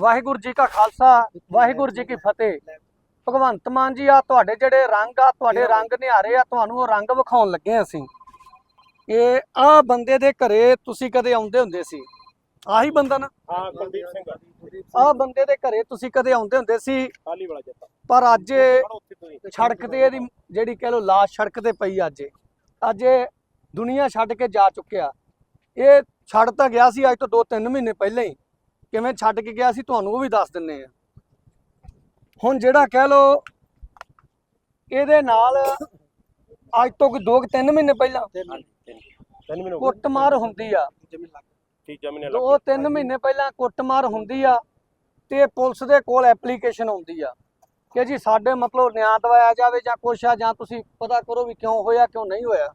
ਵਾਹਿਗੁਰੂ ਜੀ ਕਾ ਖਾਲਸਾ ਵਾਹਿਗੁਰੂ ਜੀ ਕੀ ਫਤਿਹ। ਭਗਵੰਤ ਮਾਨ ਜੀ ਆ ਤੁਹਾਡੇ ਜਿਹੜੇ ਰੰਗ ਆ ਤੁਹਾਡੇ ਰੰਗ ਨਿਹਾਰੇ ਆ ਤੁਹਾਨੂੰ ਉਹ ਰੰਗ ਵਿਖਾਉਣ ਲੱਗੇ ਹਾਂ ਅਸੀਂ। ਇਹ ਆ ਬੰਦੇ ਦੇ ਘਰੇ ਤੁਸੀਂ ਕਦੇ ਆਉਂਦੇ ਹੁੰਦੇ ਸੀ? ਆਹੀ ਬੰਦਾ ਨਾ? ਹਾਂ ਕੁਲਦੀਪ ਸਿੰਘ। ਆ ਬੰਦੇ ਦੇ ਘਰੇ ਤੁਸੀਂ ਕਦੇ ਆਉਂਦੇ ਹੁੰਦੇ ਸੀ? ਖਾਲੀ ਵਾਲਾ ਜੱਟਾ। ਪਰ ਅੱਜ ਸੜਕ ਤੇ ਇਹਦੀ ਜਿਹੜੀ ਕਹਿ ਲੋ ਲਾਸ਼ ਸੜਕ ਤੇ ਪਈ ਅੱਜ। ਅੱਜ ਦੁਨੀਆ ਛੱਡ ਕੇ ਜਾ ਚੁੱਕਿਆ। ਇਹ ਛੱਡ ਤਾਂ ਗਿਆ ਸੀ ਅੱਜ ਤੋਂ 2-3 ਮਹੀਨੇ ਪਹਿਲਾਂ ਹੀ। ਕਿਵੇਂ ਛੱਡ ਕੇ ਗਿਆ ਸੀ ਤੁਹਾਨੂੰ ਉਹ ਵੀ ਦੱਸ ਦਿੰਨੇ ਆ। ਹੁਣ ਜਿਹੜਾ ਕਹਿ ਲੋ ਇਹਦੇ ਨਾਲ ਅੱਜ ਤੋਂ ਕੋਈ 2-3 ਮਹੀਨੇ ਪਹਿਲਾਂ ਤਿੰਨ ਮਹੀਨੇ ਕੁੱਟਮਾਰ ਹੁੰਦੀ ਆ। ਤੀਜਾ ਮਹੀਨੇ ਦੋ ਤਿੰਨ ਮਹੀਨੇ ਪਹਿਲਾਂ ਕੁੱਟਮਾਰ ਹੁੰਦੀ ਆ ਤੇ ਪੁਲਿਸ ਦੇ ਕੋਲ ਐਪਲੀਕੇਸ਼ਨ ਆਉਂਦੀ ਆ ਕਿ ਜੀ ਸਾਡੇ ਮਤਲਬ ਨਿਆਂ ਦਵਾਇਆ ਜਾਵੇ ਜਾਂ ਕੁਛ ਆ ਜਾਂ ਤੁਸੀਂ ਪਤਾ ਕਰੋ ਵੀ ਕਿਉਂ ਹੋਇਆ ਕਿਉਂ ਨਹੀਂ ਹੋਇਆ।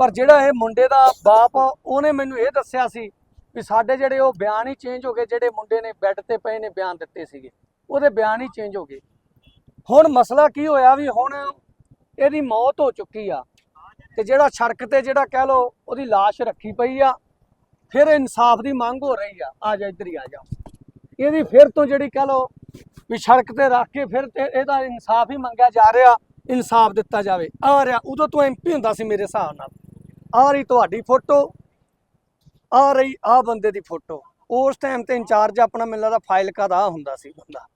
ਪਰ ਜਿਹੜਾ ਇਹ ਮੁੰਡੇ ਦਾ ਬਾਪ ਉਹਨੇ ਮੈਨੂੰ ਇਹ ਦੱਸਿਆ ਸੀ ਵੀ ਸਾਡੇ ਜਿਹੜੇ ਉਹ ਬਿਆਨ ਹੀ ਚੇਂਜ ਹੋ ਗਏ, ਜਿਹੜੇ ਮੁੰਡੇ ਨੇ ਬੈੱਡ ਤੇ ਪਏ ਨੇ ਬਿਆਨ ਦਿੱਤੇ ਸੀਗੇ, ਉਹਦੇ ਬਿਆਨ ਹੀ ਚੇਂਜ ਹੋ ਗਏ। ਹੁਣ ਮਸਲਾ ਕੀ ਹੋਇਆ ਵੀ ਹੁਣ ਇਹਦੀ ਮੌਤ ਹੋ ਚੁੱਕੀ ਆ ਤੇ ਜਿਹੜਾ ਸੜਕ ਤੇ ਜਿਹੜਾ ਕਹਿ ਲੋ ਉਹਦੀ ਲਾਸ਼ ਰੱਖੀ ਪਈ ਆ, ਫਿਰ ਇਨਸਾਫ ਦੀ ਮੰਗ ਹੋ ਰਹੀ ਆ ਆ ਜਾ ਇੱਧਰ ਹੀ ਆ ਜਾ। ਇਹਦੀ ਫਿਰ ਤੋਂ ਜਿਹੜੀ ਕਹਿ ਲੋ ਵੀ ਸੜਕ ਤੇ ਰੱਖ ਕੇ ਫਿਰ ਤੇ ਇਹਦਾ ਇਨਸਾਫ ਹੀ ਮੰਗਿਆ ਜਾ ਰਿਹਾ, ਇਨਸਾਫ ਦਿੱਤਾ ਜਾਵੇ। ਆ ਰਿਹਾ, ਉਦੋਂ ਤੋਂ ਐਮਪੀ ਹੁੰਦਾ ਸੀ ਮੇਰੇ ਹਿਸਾਬ ਨਾਲ। ਆ ਰਹੀ ਤੁਹਾਡੀ ਫੋਟੋ ਆ ਰਹੀ ਆ ਬੰਦੇ ਦੀ ਫੋਟੋ। ਉਸ ਟਾਈਮ ਤੇ ਇੰਚਾਰਜ ਆਪਣਾ ਮੈਨੂੰ ਲੱਗਦਾ ਫਾਈਲ ਕਾ ਦਾ ਹੁੰਦਾ ਸੀ ਬੰਦਾ।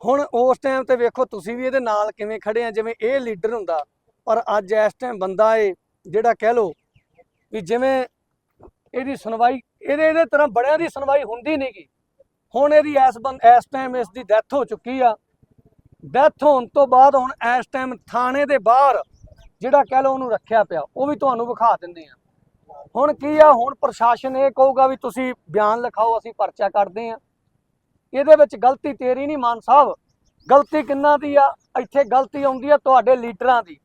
ਹੁਣ ਉਸ ਟਾਈਮ ਤੇ ਵੇਖੋ, ਤੁਸੀਂ ਵੀ ਇਹਦੇ ਨਾਲ ਕਿਵੇਂ ਖੜੇ ਆ, ਜਿਵੇਂ ਇਹ ਲੀਡਰ ਹੁੰਦਾ। ਪਰ ਅੱਜ ਇਸ ਟਾਈਮ ਬੰਦਾ ਏ ਜਿਹੜਾ ਕਹਿ ਲੋ ਵੀ ਜਿਵੇਂ ਇਹਦੀ ਸੁਣਵਾਈ, ਇਹਦੇ ਇਹਦੇ ਤਰ੍ਹਾਂ ਬੜਿਆਂ ਦੀ ਸੁਣਵਾਈ ਹੁੰਦੀ ਨਹੀਂਗੀ ਹੁਣ ਇਹਦੀ ਇਸ ਬੰ, ਇਸ ਟਾਈਮ ਇਸ ਦੀ ਡੈਥ ਹੋ ਚੁੱਕੀ ਆ। ਡੈਥ ਹੋਣ ਤੋਂ ਬਾਅਦ ਹੁਣ ਇਸ ਟਾਈਮ ਥਾਣੇ ਦੇ ਬਾਹਰ ਜਿਹੜਾ ਕਹਿ ਲਓ ਉਹਨੂੰ ਰੱਖਿਆ ਪਿਆ, ਉਹ ਵੀ ਤੁਹਾਨੂੰ ਵਿਖਾ ਦਿੰਦੇ ਆ। ਹੁਣ ਕੀ ਆ, ਹੁਣ ਪ੍ਰਸ਼ਾਸਨ ਇਹ ਕਹੂਗਾ ਵੀ ਤੁਸੀਂ ਬਿਆਨ ਲਿਖਾਓ, ਅਸੀਂ ਪਰਚਾ ਕੱਢਦੇ ਆ ਇਹਦੇ ਵਿੱਚ ਗਲਤੀ ਤੇਰੀ ਨਹੀਂ, ਮਾਨ ਸਾਹਿਬ। ਗਲਤੀ ਕਿੰਨਾ ਦੀ ਆ? ਇੱਥੇ ਗਲਤੀ ਆਉਂਦੀ ਆ ਤੁਹਾਡੇ ਲੀਡਰਾਂ ਦੀ।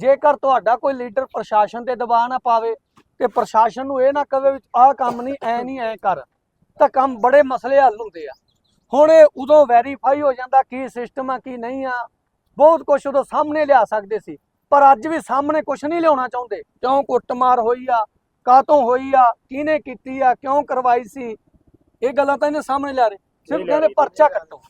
ਜੇਕਰ ਤੁਹਾਡਾ ਕੋਈ ਲੀਡਰ ਪ੍ਰਸ਼ਾਸਨ ਤੇ ਦਬਾਅ ਨਾ ਪਾਵੇ ਤੇ ਪ੍ਰਸ਼ਾਸਨ ਨੂੰ ਇਹ ਨਾ ਕਵੇ ਵੀ ਆਹ ਕੰਮ ਨਹੀਂ, ਐ ਨਹੀਂ, ਐ ਕਰ, ਤਾਂ ਕੰਮ ਬੜੇ ਮਸਲੇ ਹੱਲ ਹੁੰਦੇ ਆ। ਹੁਣ ਇਹ ਉਦੋਂ ਵੈਰੀਫਾਈ ਹੋ ਜਾਂਦਾ ਕੀ ਸਿਸਟਮ ਆ, ਕੀ ਨਹੀਂ ਆ। ਬਹੁਤ ਕੁਝ ਉਦੋਂ ਸਾਹਮਣੇ ਲਿਆ ਸਕਦੇ ਸੀ, ਪਰ ਅੱਜ ਵੀ ਸਾਹਮਣੇ ਕੁਝ ਨਹੀਂ ਲਿਆਉਣਾ ਚਾਹੁੰਦੇ। ਕਿਉਂ ਕੁੱਟਮਾਰ ਹੋਈ ਆ? ਕਾਤੋਂ ਹੋਈ ਆ? ਕਿਹਨੇ ਕੀਤੀ ਆ? ਕਿਉਂ ਕਰਵਾਈ ਸੀ? ਇਹ ਗੱਲਾਂ ਤਾਂ ਇਹਨੇ ਸਾਹਮਣੇ ਲਿਆ ਰਹੇ ਸਿਰਫ ਕਹਿੰਦੇ। ਪਰਚਾ ਕੱਟੋ।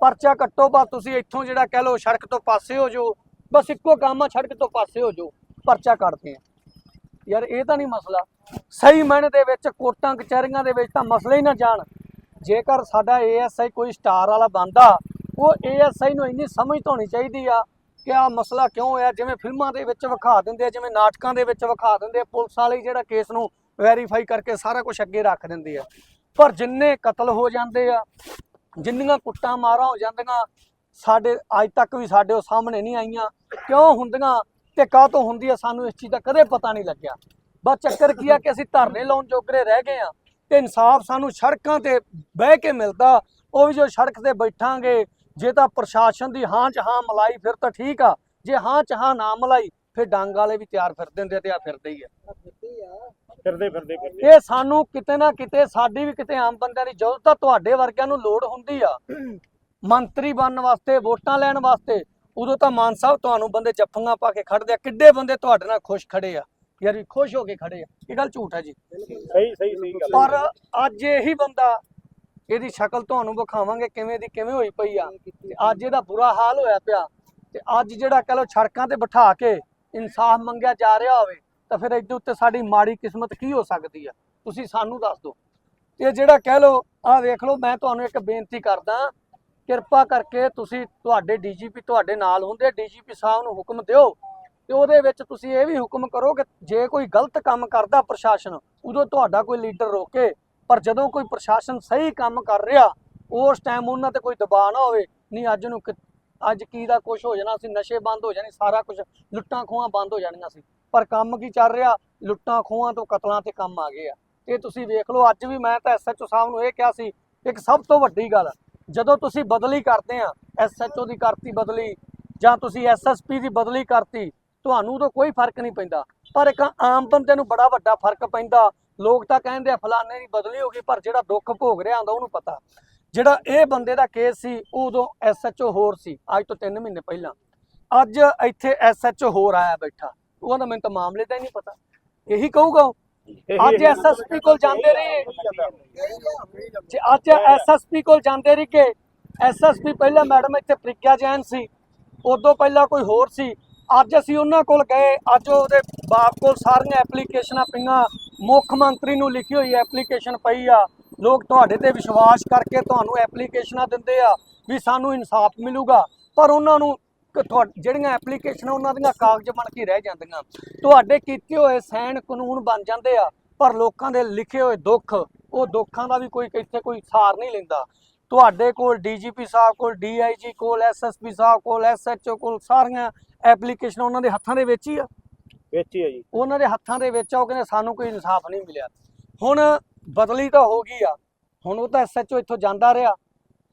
ਪਰਚਾ ਕੱਟੋ ਬਸ ਤੁਸੀਂ ਇੱਥੋਂ ਜਿਹੜਾ ਕਹਿ ਲਓ ਸੜਕ ਤੋਂ ਪਾਸੇ ਹੋ ਜਾਓ। ਬਸ ਇੱਕੋ ਕੰਮ ਆ ਸੜਕ ਤੋਂ ਪਾਸੇ ਹੋ ਜਾਓ। ਪਰਚਾ ਕੱਟਦੇ ਆ। ਯਾਰ ਇਹ ਤਾਂ ਨਹੀਂ ਮਸਲਾ। ਸਹੀ ਮਾਇਨੇ ਦੇ ਵਿੱਚ ਕੋਰਟਾਂ ਕਚਹਿਰੀਆਂ ਦੇ ਵਿੱਚ ਤਾਂ ਮਸਲੇ ਹੀ ਨਾ ਜਾਣ। ਜੇਕਰ ਸਾਡਾ ਏਐਸਆਈ ਕੋਈ ਸਟਾਰ ਵਾਲਾ ਬੰਦਾ ਉਹ ਏਐਸਆਈ ਨੂੰ ਇੰਨੀ ਸਮਝ ਤਾਂ ਹੋਣੀ ਚਾਹੀਦੀ ਆ। ਕਿ ਆ ਮਸਲਾ ਕਿਉਂ ਹੋਇਆ? ਜਿਵੇਂ ਫਿਲਮਾਂ ਦੇ ਵਿੱਚ ਵਿਖਾ ਦਿੰਦੇ ਆ, ਜਿਵੇਂ ਨਾਟਕਾਂ ਦੇ ਵਿੱਚ ਵਿਖਾ ਦਿੰਦੇ ਆ, ਪੁਲਿਸ ਵਾਲੇ ਜਿਹੜਾ ਕੇਸ ਨੂੰ ਵੈਰੀਫਾਈ ਕਰਕੇ ਸਾਰਾ ਕੁਝ ਅੱਗੇ ਰੱਖ ਦਿੰਦੇ ਆ। ਪਰ ਜਿੰਨੇ ਕਤਲ ਹੋ ਜਾਂਦੇ ਆ, ਜਿੰਨੀਆਂ ਕੁੱਟਾਂ ਮਾਰਾਂ ਹੋ ਜਾਂਦੀਆਂ, ਸਾਡੇ ਅੱਜ ਤੱਕ ਵੀ ਸਾਡੇ ਉਹ ਸਾਹਮਣੇ ਨਹੀਂ ਆਈਆਂ। ਕਿਉਂ ਹੁੰਦੀਆਂ ਤੇ ਕਾਹ ਤੋਂ ਹੁੰਦੀ ਆ, ਸਾਨੂੰ ਇਸ ਚੀਜ਼ ਦਾ ਕਦੇ ਪਤਾ ਨਹੀਂ ਲੱਗਿਆ। ਬਸ ਚੱਕਰ ਕੀ ਆ ਕਿ ਅਸੀਂ ਧਰਨੇ ਲਾਉਣ ਜੋਗਰੇ ਰਹਿ ਗਏ ਆ। ਤੇ ਇਨਸਾਫ ਸਾਨੂੰ ਸੜਕਾਂ ਤੇ ਬਹਿ ਕੇ ਮਿਲਦਾ, ਉਹ ਵੀ ਜੋ ਸੜਕ ਤੇ ਬੈਠਾਂਗੇ ਜੇ ਤਾਂ ਪ੍ਰਸ਼ਾਸਨ ਦੀ ਹਾਂ ਚ ਹਾਂ ਮਲਾਈ ਫਿਰ ਤਾਂ ਠੀਕ ਆ। ਜੇ ਹਾਂ ਚ ਹਾਂ ਨਾ ਮਲਾਈ ਫਿਰ ਡਾਂਗ ਵਾਲੇ ਵੀ ਤਿਆਰ ਫਿਰਦੇ ਹੁੰਦੇ ਤੇ ਆ ਫਿਰਦੇ ਹੀ ਆ। ਫਿਰਦੇ ਫਿਰਦੇ ਫਿਰਦੇ। ਇਹ ਸਾਨੂੰ ਕਿਤੇ ਨਾ ਕਿਤੇ ਸਾਡੀ ਵੀ ਕਿਤੇ ਆਮ ਬੰਦਿਆਂ ਦੀ ਜ਼ਰੂਰਤ ਤਾਂ ਤੁਹਾਡੇ ਵਰਗਿਆਂ ਨੂੰ ਲੋੜ ਹੁੰਦੀ ਆ। ਮੰਤਰੀ ਬਣਨ ਵਾਸਤੇ ਵੋਟਾਂ ਲੈਣ ਵਾਸਤੇ ਉਦੋਂ ਤਾਂ ਮਾਨ ਸਾਹਿਬ ਤੁਹਾਨੂੰ ਬੰਦੇ ਜੱਫੀਆਂ ਪਾ ਕੇ ਖੜਦੇ ਆ। ਕਿੱਡੇ ਬੰਦੇ ਤੁਹਾਡੇ ਨਾਲ ਖੁਸ਼ ਖੜੇ ਆ। ਯਾਰ ਵੀ ਖੁਸ਼ ਹੋ ਕੇ ਖੜੇ ਆ। ਇਹ ਗੱਲ ਝੂਠ ਹੈ ਜੀ। ਸਹੀ ਸਹੀ ਸਹੀ ਗੱਲ ਪਰ ਅੱਜ ਇਹੀ ਬੰਦਾ ਇਹਦੀ ਸ਼ਕਲ ਤੁਹਾਨੂੰ ਵਿਖਾਵਾਂਗੇ ਕਿਵੇਂ ਦੀ ਕਿਵੇਂ ਹੋਈ ਪਈ ਆ। ਤੇ ਅੱਜ ਇਹਦਾ ਬੁਰਾ ਹਾਲ ਹੋਇਆ ਪਿਆ। ਤੇ ਅੱਜ ਜਿਹੜਾ ਕਹ ਲੋ ਸੜਕਾਂ ਤੇ ਬਿਠਾ ਕੇ ਇਨਸਾਫ ਮੰਗਿਆ ਜਾ ਰਿਹਾ ਹੋਵੇ ਤਾਂ ਫਿਰ ਇਹਦੇ ਉੱਤੇ ਸਾਡੀ ਮਾੜੀ ਕਿਸਮਤ ਕੀ ਹੋ ਸਕਦੀ ਆ? ਤੁਸੀਂ ਸਾਨੂੰ ਦੱਸ ਦਿਓ। ਤੇ ਜਿਹੜਾ ਕਹਿ ਲੋ ਆਹ ਵੇਖ ਲਓ ਮੈਂ ਤੁਹਾਨੂੰ ਇੱਕ ਬੇਨਤੀ ਕਰਦਾ। ਕਿਰਪਾ ਕਰਕੇ ਤੁਸੀਂ ਤੁਹਾਡੇ ਡੀਜੀਪੀ ਤੁਹਾਡੇ ਨਾਲ ਹੁੰਦੇ ਡੀਜੀਪੀ ਸਾਹਿਬ ਨੂੰ ਹੁਕਮ ਦਿਓ। ਤੇ ਉਹਦੇ ਵਿੱਚ ਤੁਸੀਂ ਇਹ ਵੀ ਹੁਕਮ ਕਰੋ ਕਿ ਜੇ ਕੋਈ ਗਲਤ ਕੰਮ ਕਰਦਾ ਪ੍ਰਸ਼ਾਸਨ ਉਦੋਂ ਤੁਹਾਡਾ ਕੋਈ ਲੀਡਰ ਰੋਕੇ। ਪਰ ਜਦੋਂ ਕੋਈ ਪ੍ਰਸ਼ਾਸਨ ਸਹੀ ਕੰਮ ਕਰ ਰਿਹਾ, ਉਸ ਟਾਈਮ ਉਹਨਾਂ ਤੇ ਕੋਈ ਦਬਾਅ ਨਾ ਹੋਵੇ, ਨਹੀਂ ਅੱਜ ਨੂੰ ਕਿ- ਅੱਜ ਕੀ ਦਾ ਕੁਝ ਹੋ ਜਾਣਾ ਸੀ, ਨਸ਼ੇ ਬੰਦ ਹੋ ਜਾਣੇ, ਸਾਰਾ ਕੁਝ ਲੁੱਟਾਂ ਖੋਹਾਂ ਬੰਦ ਹੋ ਜਾਣੀਆਂ ਸੀ। ਪਰ ਕੰਮ ਕੀ ਚੱਲ ਰਿਹਾ? ਲੁੱਟਾਂ ਖੋਹਾਂ ਤੋਂ ਕਤਲਾਂ ਤੇ ਕੰਮ ਆ ਗਏ ਆ। ਇਹ ਤੁਸੀਂ ਵੇਖ ਲਓ, ਅੱਜ ਵੀ ਮੈਂ ਤਾਂ ਐਸਐਚਓ ਸਾਹਿਬ ਨੂੰ ਇਹ ਕਿਹਾ ਸੀ, ਇੱਕ ਸਭ ਤੋਂ ਵੱਡੀ ਗੱਲ, ਜਦੋਂ ਤੁਸੀਂ ਬਦਲੀ ਕਰਦੇ ਆ ਐਸਐਚਓ ਦੀ ਕਰਤੀ ਬਦਲੀ, ਜਾਂ ਤੁਸੀਂ ਐਸਐਸਪੀ ਦੀ ਬਦਲੀ ਕਰਤੀ, ਤੁਹਾਨੂੰ ਤਾਂ ਕੋਈ ਫ਼ਰਕ ਨਹੀਂ ਪੈਂਦਾ। ਪਰ ਇੱਕ ਆਮ ਬੰਦੇ ਨੂੰ ਬੜਾ ਵੱਡਾ ਫ਼ਰਕ ਪੈਂਦਾ ਲੋਕ ਤਾਂ ਕਹਿੰਦੇ ਆ, ਫਲਾਣੇ ਦੀ ਬਦਲੀ ਹੋ ਗਈ, ਪਰ ਜਿਹੜਾ ਦੁੱਖ ਭੋਗ ਰਿਹਾ ਹੁੰਦਾ, ਉਹਨੂੰ ਪਤਾ। ਜਿਹੜਾ ਇਹ ਬੰਦੇ ਦਾ ਕੇਸ ਸੀ, ਉਹ ਉਦੋਂ ਐਸਐਚਓ ਹੋਰ ਸੀ, ਅੱਜ ਤੋਂ 3 ਮਹੀਨੇ ਪਹਿਲਾਂ। ਅੱਜ ਇੱਥੇ ਐਸਐਚਓ ਹੋਰ ਆਇਆ ਬੈਠਾ। ਉਹ ਕਹਿੰਦਾ, ਮੈਨੂੰ ਤਾਂ ਮਾਮਲੇ ਦਾ ਹੀ ਨਹੀਂ ਪਤਾ। ਇਹੀ ਕਹੂਗਾ ਅੱਜ ਐਸਐਸਪੀ ਕੋਲ ਜਾਂਦੇ ਰਹੇ ਜੇ ਅੱਜ ਐਸਐਸਪੀ ਕੋਲ ਜਾਂਦੇ ਰਹੀ ਕਿ ਐਸਐਸਪੀ ਪਹਿਲਾਂ ਮੈਡਮ ਇੱਥੇ ਪ੍ਰਿਕਿਆ ਜੈਨ ਸੀ, ਉਦੋਂ ਪਹਿਲਾਂ ਕੋਈ ਹੋਰ ਸੀ। ਅੱਜ ਅਸੀਂ ਉਹਨਾਂ ਕੋਲ ਗਏ, ਅੱਜ ਉਹਦੇ ਬਾਪ ਕੋਲ ਸਾਰੀਆਂ ਐਪਲੀਕੇਸ਼ਨਾਂ ਪਈਆਂ। ਮੁੱਖ ਮੰਤਰੀ ਨੂੰ ਲਿਖੀ ਹੋਈ ਐਪਲੀਕੇਸ਼ਨ ਪਈ ਆ। ਲੋਕ ਤੁਹਾਡੇ ਤੇ ਵਿਸ਼ਵਾਸ ਕਰਕੇ ਤੁਹਾਨੂੰ ਐਪਲੀਕੇਸ਼ਨਾਂ ਦਿੰਦੇ ਆ ਵੀ ਸਾਨੂੰ ਇਨਸਾਫ ਮਿਲੂਗਾ। ਪਰ ਉਹਨਾਂ ਨੂੰ ਤੁਹਾ- ਜਿਹੜੀਆਂ ਐਪਲੀਕੇਸ਼ਨਾਂ ਉਹਨਾਂ ਦੀਆਂ ਕਾਗਜ਼ ਬਣ ਕੇ ਰਹਿ ਜਾਂਦੀਆਂ। ਤੁਹਾਡੇ ਕੀਤੇ ਹੋਏ ਸੈਨ ਕਾਨੂੰਨ ਬਣ ਜਾਂਦੇ ਆ, ਪਰ ਲੋਕਾਂ ਦੇ ਲਿਖੇ ਹੋਏ ਦੁੱਖ, ਉਹ ਦੁੱਖਾਂ ਦਾ ਵੀ ਕੋਈ ਕਿੱਥੇ ਕੋਈ ਸਾਰ ਨਹੀਂ ਲੈਂਦਾ। ਤੁਹਾਡੇ ਕੋਲ ਡੀਜੀਪੀ ਸਾਹਿਬ ਕੋਲ, ਡੀਆਈਜੀ ਕੋਲ, ਐਸਐਸਪੀ ਸਾਹਿਬ ਕੋਲ, ਐਸਐਚਓ ਕੋਲ ਸਾਰੀਆਂ ਐਪਲੀਕੇਸ਼ਨਾਂ ਉਹਨਾਂ ਦੇ ਹੱਥਾਂ ਦੇ ਵਿੱਚ ਹੀ ਆ। ਵਿੱਚ ਹੀ ਆ ਜੀ। ਉਹਨਾਂ ਦੇ ਹੱਥਾਂ ਦੇ ਵਿੱਚ ਆ, ਉਹ ਕਹਿੰਦੇ ਸਾਨੂੰ ਕੋਈ ਇਨਸਾਫ ਨਹੀਂ ਮਿਲਿਆ। ਹੁਣ ਬਦਲੀ ਤਾਂ ਹੋ ਗਈ ਆ। ਹੁਣ ਉਹ ਤਾਂ ਐਸਐਚਓ ਇੱਥੋਂ ਜਾਂਦਾ ਰਿਹਾ।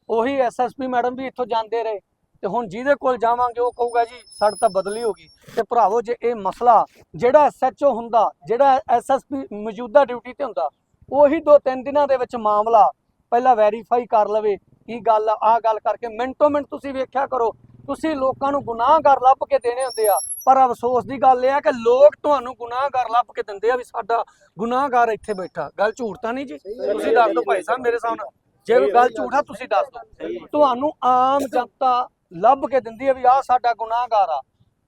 ਉਹੀ ਐਸਐਸਪੀ ਮੈਡਮ ਵੀ ਇੱਥੋਂ ਜਾਂਦੇ ਰਹੇ। ਤੇ ਹੁਣ ਜਿਹਦੇ ਕੋਲ ਜਾਵਾਂਗੇ, ਉਹ ਕਹੂਗਾ ਜੀ, ਸਾਡੀ ਤਾਂ ਬਦਲੀ ਹੋ ਗਈ। ਤੇ ਭਰਾਵੋ, ਜੇ ਇਹ ਮਸਲਾ ਜਿਹੜਾ ਐਸਐਚਓ ਹੁੰਦਾ, ਜਿਹੜਾ ਐਸਐਸਪੀ ਮੌਜੂਦਾ ਡਿਊਟੀ ਤੇ ਹੁੰਦਾ, ਉਹੀ ਦੋ ਤਿੰਨ ਦਿਨਾਂ ਦੇ ਵਿੱਚ ਮਾਮਲਾ ਪਹਿਲਾਂ ਵੈਰੀਫਾਈ ਕਰ ਲਵੇ। ਕੀ ਗੱਲ ਆ? ਆਹ ਗੱਲ ਕਰਕੇ ਮਿੰਟੋ ਮਿੰਟ ਤੁਸੀਂ ਵੇਖਿਆ ਕਰੋ। ਤੁਸੀਂ ਲੋਕਾਂ ਨੂੰ ਗੁਨਾਹਗਾਰ ਲੱਭ ਕੇ ਦੇਣੇ ਹੁੰਦੇ ਆ। ਪਰ ਅਫਸੋਸ ਦੀ ਗੱਲ ਇਹ ਆ ਕਿ ਲੋਕ ਤੁਹਾਨੂੰ ਗੁਨਾਹਗਾਰ ਲੱਭ ਕੇ ਦਿੰਦੇ ਆ ਵੀ ਸਾਡਾ ਗੁਨਾਹਗਾਰ ਇੱਥੇ ਬੈਠਾ। ਗੱਲ ਝੂਠ ਤਾਂ ਨਹੀਂ ਜੀ? ਤੁਸੀਂ ਦੱਸ ਦਿਓ ਭਾਈ ਸਾਹਿਬ ਮੇਰੇ ਸਾਹਮਣੇ ਜੇ ਕੋਈ ਗੱਲ ਝੂਠ ਤੁਸੀਂ ਦੱਸ ਦਿਓ। ਤੁਹਾਨੂੰ ਆਮ ਜਨਤਾ ਲੱਭ ਕੇ ਦਿੰਦੀ ਆ ਵੀ ਆਹ ਸਾਡਾ ਗੁਨਾਹਗਾਰ ਆ।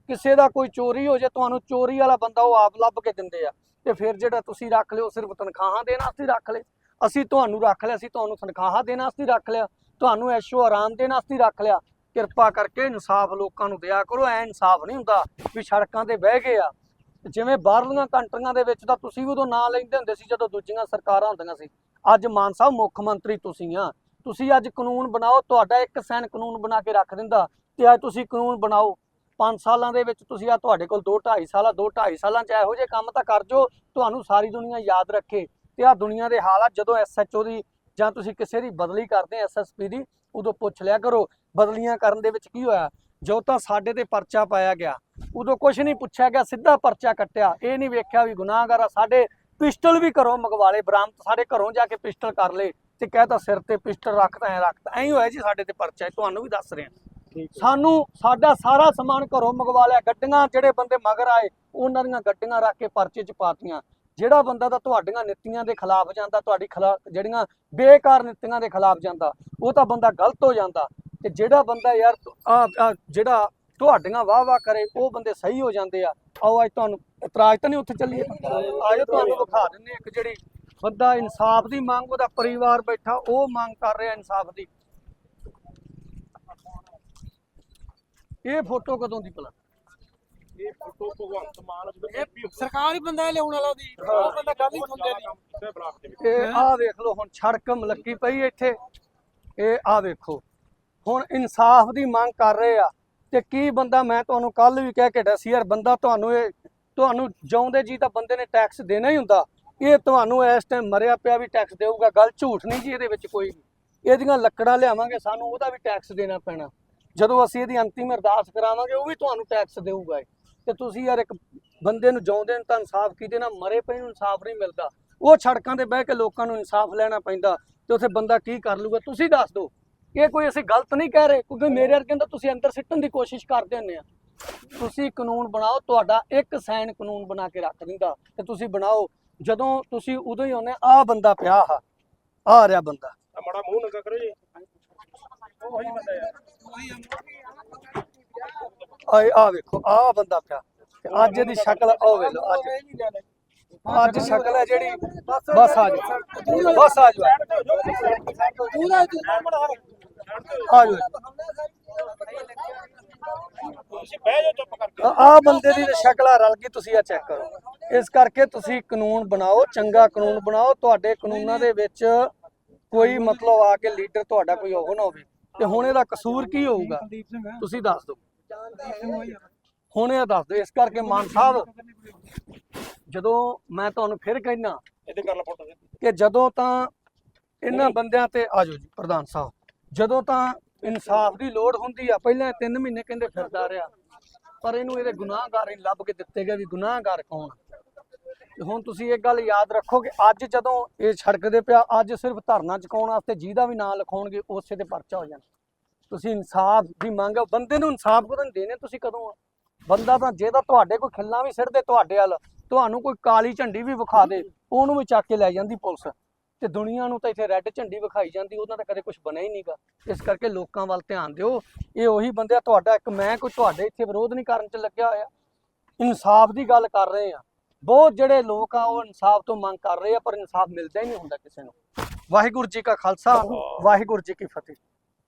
ਕਿਸੇ ਦਾ ਕੋਈ ਚੋਰੀ ਹੋ ਜੇ ਤੁਹਾਨੂੰ ਚੋਰੀ ਵਾਲਾ ਬੰਦਾ ਉਹ ਆਪ ਲੱਭ ਕੇ ਦਿੰਦੇ ਆ। ਤੇ ਫਿਰ ਜਿਹੜਾ ਤੁਸੀਂ ਰੱਖ ਲਿਓ ਸਿਰਫ ਤਨਖਾਹਾਂ ਦੇਣ ਵਾਸਤੇ ਰੱਖ ਲਏ। ਅਸੀਂ ਤੁਹਾਨੂੰ ਰੱਖ ਲਿਆ ਅਸੀਂ ਤੁਹਾਨੂੰ ਤਨਖਾਹਾਂ ਦੇਣ ਵਾਸਤੇ ਰੱਖ ਲਿਆ। ਤੁਹਾਨੂੰ ਐਸ਼ੋ ਆਰਾਮ ਦੇਣ ਵਾਸਤੇ ਰੱਖ ਲਿਆ। ਕਿਰਪਾ ਕਰਕੇ ਇਨਸਾਫ ਲੋਕਾਂ ਨੂੰ ਦਿਆ ਕਰੋ, ਐ ਇਨਸਾਫ ਨਹੀਂ ਹੁੰਦਾ ਵੀ ਸੜਕਾਂ ਤੇ ਬਹਿ ਗਏ ਆ। ਜਿਵੇਂ ਬਾਹਰਲੀਆਂ ਕੰਟਰੀਆਂ ਦੇ ਵਿੱਚ ਤਾਂ ਤੁਸੀਂ ਉਦੋਂ ਨਾਂ ਲੈਂਦੇ ਹੁੰਦੇ ਸੀ ਜਦੋਂ ਦੂਜੀਆਂ ਸਰਕਾਰਾਂ ਹੁੰਦੀਆਂ ਸੀ। ਅੱਜ ਮਾਨ ਸਾਹਿਬ ਮੁੱਖ ਮੰਤਰੀ ਤੁਸੀਂ ਆ। ਤੁਸੀਂ ਅੱਜ ਕਾਨੂੰਨ ਬਣਾਓ, ਤੁਹਾਡਾ ਇੱਕ ਸੈਨ ਕਾਨੂੰਨ ਬਣਾ ਕੇ ਰੱਖ ਦਿੰਦਾ ਤੇ ਅੱਜ ਤੁਸੀਂ ਕਾਨੂੰਨ ਬਣਾਓ। 5 ਸਾਲਾਂ ਦੇ ਵਿੱਚ ਤੁਸੀਂ ਆ ਤੁਹਾਡੇ ਕੋਲ 2 2.5 ਸਾਲਾਂ 2 2.5 ਸਾਲਾਂ ਚ ਇਹੋ ਜਿਹੇ ਕੰਮ ਤਾਂ ਕਰ ਜੋ, ਤੁਹਾਨੂੰ ਸਾਰੀ ਦੁਨੀਆ ਯਾਦ ਰੱਖੇ। ਤੇ ਆ ਦੁਨੀਆ ਦੇ ਹਾਲਾਤ ਜਦੋਂ ਐਸਐਚਓ ਦੀ ਜਾਂ ਤੁਸੀਂ ਕਿਸੇ ਦੀ ਬਦਲੀ ਕਰਦੇ ਐਸਐਸਪੀ ਦੀ, ਉਦੋਂ ਪੁੱਛ ਲਿਆ ਕਰੋ। ਬਦਲੀਆਂ ਕਰਨ ਦੇ ਵਿੱਚ ਕੀ ਹੋਇਆ? ਜੋ ਤਾਂ ਸਾਡੇ ਤੇ ਪਰਚਾ ਪਾਇਆ ਗਿਆ ਉਦੋਂ ਕੁਝ ਨਹੀਂ ਪੁੱਛਿਆ ਗਿਆ ਸਿੱਧਾ ਪਰਚਾ ਕੱਟਿਆ। ਇਹ ਨਹੀਂ ਵੇਖਿਆ ਵੀ ਗੁਨਾਹਗਾਰ ਆ ਸਾਡੇ ਪਿਸਟਲ ਵੀ ਘਰੋਂ ਮੰਗਵਾ ਲਏ ਬਰਾਮਦ ਸਾਡੇ ਘਰੋਂ ਜਾ ਕੇ ਪਿਸਟਲ ਕਰ ਲਏ ਤੇ ਕਹਿਤਾ ਸਿਰ ਤੇ ਪਿਸਟਲ ਰੱਖਤਾ ਐ ਰੱਖਤਾ ਐਂ ਹੋਇਆ ਜੀ ਸਾਡੇ ਤੇ ਪਰਚਾ ਤੁਹਾਨੂੰ ਵੀ ਦੱਸ ਰਿਹਾ। ਸਾਨੂੰ ਸਾਡਾ ਸਾਰਾ ਸਮਾਨ ਘਰੋਂ ਮੰਗਵਾ ਲਿਆ ਗੱਡੀਆਂ ਜਿਹੜੇ ਬੰਦੇ ਮਗਰ ਆਏ ਉਹਨਾਂ ਦੀਆਂ ਗੱਡੀਆਂ ਰੱਖ ਕੇ ਪਰਚੇ ਚ ਪਾਤੀਆਂ। ਜਿਹੜਾ ਬੰਦਾ ਤਾਂ ਤੁਹਾਡੀਆਂ ਨੀਤੀਆਂ ਦੇ ਖਿਲਾਫ ਜਾਂਦਾ ਤੁਹਾਡੀ ਜਿਹੜੀਆਂ ਬੇਕਾਰ ਨੀਤੀਆਂ ਦੇ ਖਿਲਾਫ ਜਾਂਦਾ ਉਹ ਤਾਂ ਬੰਦਾ ਗਲਤ ਹੋ ਜਾਂਦਾ। ਤੇ ਜਿਹੜਾ ਬੰਦਾ ਯਾਰ ਆ ਆ ਜਿਹੜਾ ਤੁਹਾਡੀਆਂ ਵਾਹ ਵਾਹ ਕਰੇ ਉਹ ਬੰਦੇ ਸਹੀ ਹੋ ਜਾਂਦੇ ਆ। ਆਓ ਅੱਜ ਤੁਹਾਨੂੰ ਇਤਰਾਜ਼ ਤਾਂ ਨਹੀਂ ਉੱਥੇ ਚੱਲੀਏ ਆਜੋ ਤੁਹਾਨੂੰ ਵਿਖਾ ਹਾਂ ਇੱਕ ਜਿਹੜੀ ਬੰਦਾ ਇਨਸਾਫ ਦੀ ਮੰਗ ਉਹਦਾ ਪਰਿਵਾਰ ਬੈਠਾ ਉਹ ਮੰਗ ਕਰ ਰਿਹਾ ਇਨਸਾਫ ਦੀ। ਇਹ ਫੋਟੋ ਕਦੋਂ ਦੀ ਭਲਾ? ਇਹ ਫੋਟੋ ਭਗਵੰਤ ਮਾਨ ਇਹ ਸਰਕਾਰ ਹੀ ਬੰਦਾ ਲਿਆਉਣ ਵਾਲਾ ਦੀ ਉਹ ਬੰਦਾ ਗੱਲ ਹੀ ਸੁਣਦੇ ਨਹੀਂ। ਇਹ ਆਹ ਵੇਖ ਲਓ ਹੁਣ ਸੜਕ ਮਲੱਕੀ ਪਈ ਇੱਥੇ। ਇਹ ਆਹ ਵੇਖੋ। ਹੁਣ ਇਨਸਾਫ ਦੀ ਮੰਗ ਕਰ ਰਹੇ ਆ ਤੇ ਕੀ ਬੰਦਾ ਮੈਂ ਤੁਹਾਨੂੰ ਕੱਲ ਵੀ ਕਹਿ ਕੇ ਦੱਸੀ ਯਾਰ ਬੰਦਾ ਤੁਹਾਨੂੰ ਇਹ, ਤੁਹਾਨੂੰ ਜਿਉਂਦੇ ਜੀ ਤਾਂ ਬੰਦੇ ਨੇ ਟੈਕਸ ਦੇਣਾ ਹੀ ਹੁੰਦਾ। ਇਹ ਤੁਹਾਨੂੰ ਇਸ ਟਾਈਮ ਮਰਿਆ ਪਿਆ ਵੀ ਟੈਕਸ ਦੇਊਗਾ, ਗੱਲ ਝੂਠ ਨਹੀਂ ਜੀ ਇਹਦੇ ਵਿੱਚ ਕੋਈ ਇਹਦੀਆਂ ਲੱਕੜਾਂ ਲਿਆਵਾਂਗੇ, ਸਾਨੂੰ ਉਹਦਾ ਵੀ ਟੈਕਸ ਦੇਣਾ ਪੈਣਾ। ਜਦੋਂ ਅਸੀਂ ਇਹਦੀ ਅੰਤਿਮ ਅਰਦਾਸ ਕਰਾਵਾਂਗੇ, ਉਹ ਵੀ ਤੁਹਾਨੂੰ ਟੈਕਸ ਦੇਊਗਾ ਇਹ। ਤੇ ਤੁਸੀਂ ਯਾਰ ਇੱਕ ਬੰਦੇ ਨੂੰ ਜਾਉਂਦੇ ਨੂੰ ਤਾਂ ਇਨਸਾਫ ਕੀਤੇ ਨਾ, ਮਰੇ ਪਏ ਨੂੰ ਇਨਸਾਫ ਨਹੀਂ ਮਿਲਦਾ। ਉਹ ਸੜਕਾਂ ਤੇ ਬਹਿ ਕੇ ਲੋਕਾਂ ਨੂੰ ਇਨਸਾਫ ਲੈਣਾ ਪੈਂਦਾ ਤੇ ਉੱਥੇ ਬੰਦਾ ਕੀ ਕਰ ਲੂਗਾ ਤੁਸੀਂ ਦੱਸ ਦਿਓ। ਇਹ ਕੋਈ ਅਸੀਂ ਗਲਤ ਨਹੀਂ ਕਹਿ ਰਹੇ? ਕਿਉਂਕਿ ਮੇਰੇ ਵਰਗੇ ਤਾਂ ਤੁਸੀਂ ਅੰਦਰ ਸਿੱਟਣ ਦੀ ਕੋਸ਼ਿਸ਼ ਕਰਦੇ ਹੁੰਦੇ ਆ। ਤੁਸੀਂ ਕਾਨੂੰਨ ਬਣਾਓ ਤੁਹਾਡਾ ਇੱਕ ਸਾਈਨ ਕਾਨੂੰਨ ਬਣਾ ਕੇ ਰੱਖ ਦਿੰਦਾ। ਤੇ ਤੁਸੀਂ ਬਣਾਓ। ਜਦੋਂ ਤੁਸੀਂ ਉਦੋਂ ਹੀ ਆਉਂਦੇ ਆ ਬੰਦਾ ਪਿਆ ਆ ਆ ਰਿਹਾ ਬੰਦਾ। ਆ ਮਾੜਾ ਮੂੰਹ ਨੰਗਾ ਕਰੋ ਜੀ। ਉਹੀ ਬੰਦਾ ਯਾਰ। ਆ ਆ ਵੇਖੋ ਆ ਬੰਦਾ ਪਿਆ। ਤੇ ਅੱਜ ਇਹਦੀ ਸ਼ਕਲ ਉਹ ਵੇਖ ਲਓ ਅੱਜ। ਅੱਜ ਸ਼ਕਲ ਹੈ ਜਿਹੜੀ ਬਸ ਆ ਜਾਓ। ਬਸ ਆ ਜਾਓ। ਪੂਰਾ ਆ ਜਾਓ ਤੁਸੀਂ ਬਹਿ ਜਾਓ ਚੁੱਪ ਕਰਕੇ। ਆ ਬੰਦੇ ਦੀ ਸ਼ਕਲ ਰਲ ਗਈ ਤੁਸੀਂ ਆ ਚੈੱਕ ਕਰੋ। ਇਸ ਕਰਕੇ ਤੁਸੀਂ ਕਾਨੂੰਨ ਬਣਾਓ ਚੰਗਾ ਕਾਨੂੰਨ ਬਣਾਓ। ਤੁਹਾਡੇ ਕਾਨੂੰਨਾਂ ਦੇ ਵਿੱਚ ਕੋਈ ਮਤਲਬ ਆ ਕੇ ਲੀਡਰ ਤੁਹਾਡਾ ਕੋਈ ਉਹ ਨਾ ਹੋਵੇ। ਤੇ ਹੁਣ ਇਹਦਾ ਕਸੂਰ ਕੀ ਹੋਊਗਾ? ਤੁਸੀਂ ਦੱਸ ਦਿਓ। ਹੁਣ ਇਹ ਦੱਸ ਦਿਓ ਇਸ ਕਰਕੇ ਮਾਨ ਸਾਹਿਬ ਜਦੋਂ ਮੈਂ ਤੁਹਾਨੂੰ ਫਿਰ ਕਹਿਣਾ ਇਹਦੇ ਕਰ ਲਾ ਫੋਟੋ ਕਿ ਜਦੋਂ ਤਾਂ ਇਹਨਾਂ ਬੰਦਿਆਂ ਤੇ ਆਜੋ ਜੀ ਪ੍ਰਧਾਨ ਸਾਹਿਬ। ਜਦੋਂ ਤਾਂ ਇਨਸਾਫ ਦੀ ਲੋੜ ਹੁੰਦੀ ਆ, ਪਹਿਲਾਂ 3 ਮਹੀਨੇ ਕਹਿੰਦੇ ਫਿਰਦਾ ਰਿਹਾ। ਪਰ ਇਹਨੂੰ ਇਹਦੇ ਗੁਨਾਹਗਾਰ ਹੀ ਲੱਭ ਕੇ ਦਿੱਤੇ ਗਏ ਵੀ ਗੁਨਾਹਗਾਰ ਕੌਣ ਹੁਣ ਤੁਸੀਂ ਇਹ ਗੱਲ ਯਾਦ ਰੱਖੋ ਕਿ ਅੱਜ ਜਦੋਂ ਇਹ ਛੜਕਦੇ ਪਿਆ, ਅੱਜ ਸਿਰਫ ਧਰਨਾ ਚੁਕਾਉਣ ਵਾਸਤੇ ਜਿਹਦਾ ਵੀ ਨਾਂ ਲਿਖਾਉਣਗੇ, ਉਸੇ ਤੇ ਪਰਚਾ ਹੋ ਜਾਣਾ। ਤੁਸੀਂ ਇਨਸਾਫ ਦੀ ਮੰਗ ਬੰਦੇ ਨੂੰ ਇਨਸਾਫ ਕਦੋਂ ਦੇਣੇ ਤੁਸੀਂ ਕਦੋਂ ਆ। ਬੰਦਾ ਤਾਂ ਜੇ ਤਾਂ ਤੁਹਾਡੇ ਕੋਈ ਖਿੱਲਾਂ ਵੀ ਸਿਰ ਦੇ ਤੁਹਾਡੇ ਵੱਲ, ਤੁਹਾਨੂੰ ਕੋਈ ਕਾਲੀ ਝੰਡੀ ਵੀ ਵਿਖਾ ਦੇ, ਉਹਨੂੰ ਵੀ ਚੱਕ ਕੇ ਲੈ ਜਾਂਦੀ ਪੁਲਿਸ। ਤੇ ਦੁਨੀਆ ਨੂੰ ਤਾਂ ਇੱਥੇ ਰੈੱਡ ਝੰਡੀ ਵਿਖਾਈ ਜਾਂਦੀ ਉਹਨਾਂ ਦਾ ਕਦੇ ਕੁਝ ਬਣਿਆ ਹੀ ਨਹੀਂਗਾ ਇਸ ਕਰਕੇ ਲੋਕਾਂ ਵੱਲ ਧਿਆਨ ਦਿਓ। ਇਹ ਉਹੀ ਬੰਦੇ ਆ ਤੁਹਾਡਾ ਇੱਕ ਮੈਂ ਕੋਈ ਤੁਹਾਡੇ ਇੱਥੇ ਵਿਰੋਧ ਨਹੀਂ ਕਰਨ ਚ ਲੱਗਿਆ ਹੋਇਆ। ਇਨਸਾਫ ਦੀ ਗੱਲ ਕਰ ਰਹੇ ਆ। ਬਹੁਤ ਜਿਹੜੇ ਲੋਕ ਆ ਉਹ ਇਨਸਾਫ ਤੋਂ ਮੰਗ ਕਰ ਰਹੇ ਆ ਪਰ ਇਨਸਾਫ ਮਿਲਦਾ ਹੀ ਨਹੀਂ ਹੁੰਦਾ ਕਿਸੇ ਨੂੰ। ਵਾਹਿਗੁਰੂ ਜੀ ਕਾ ਖਾਲਸਾ ਵਾਹਿਗੁਰੂ ਜੀ ਕੀ ਫਤਿਹ।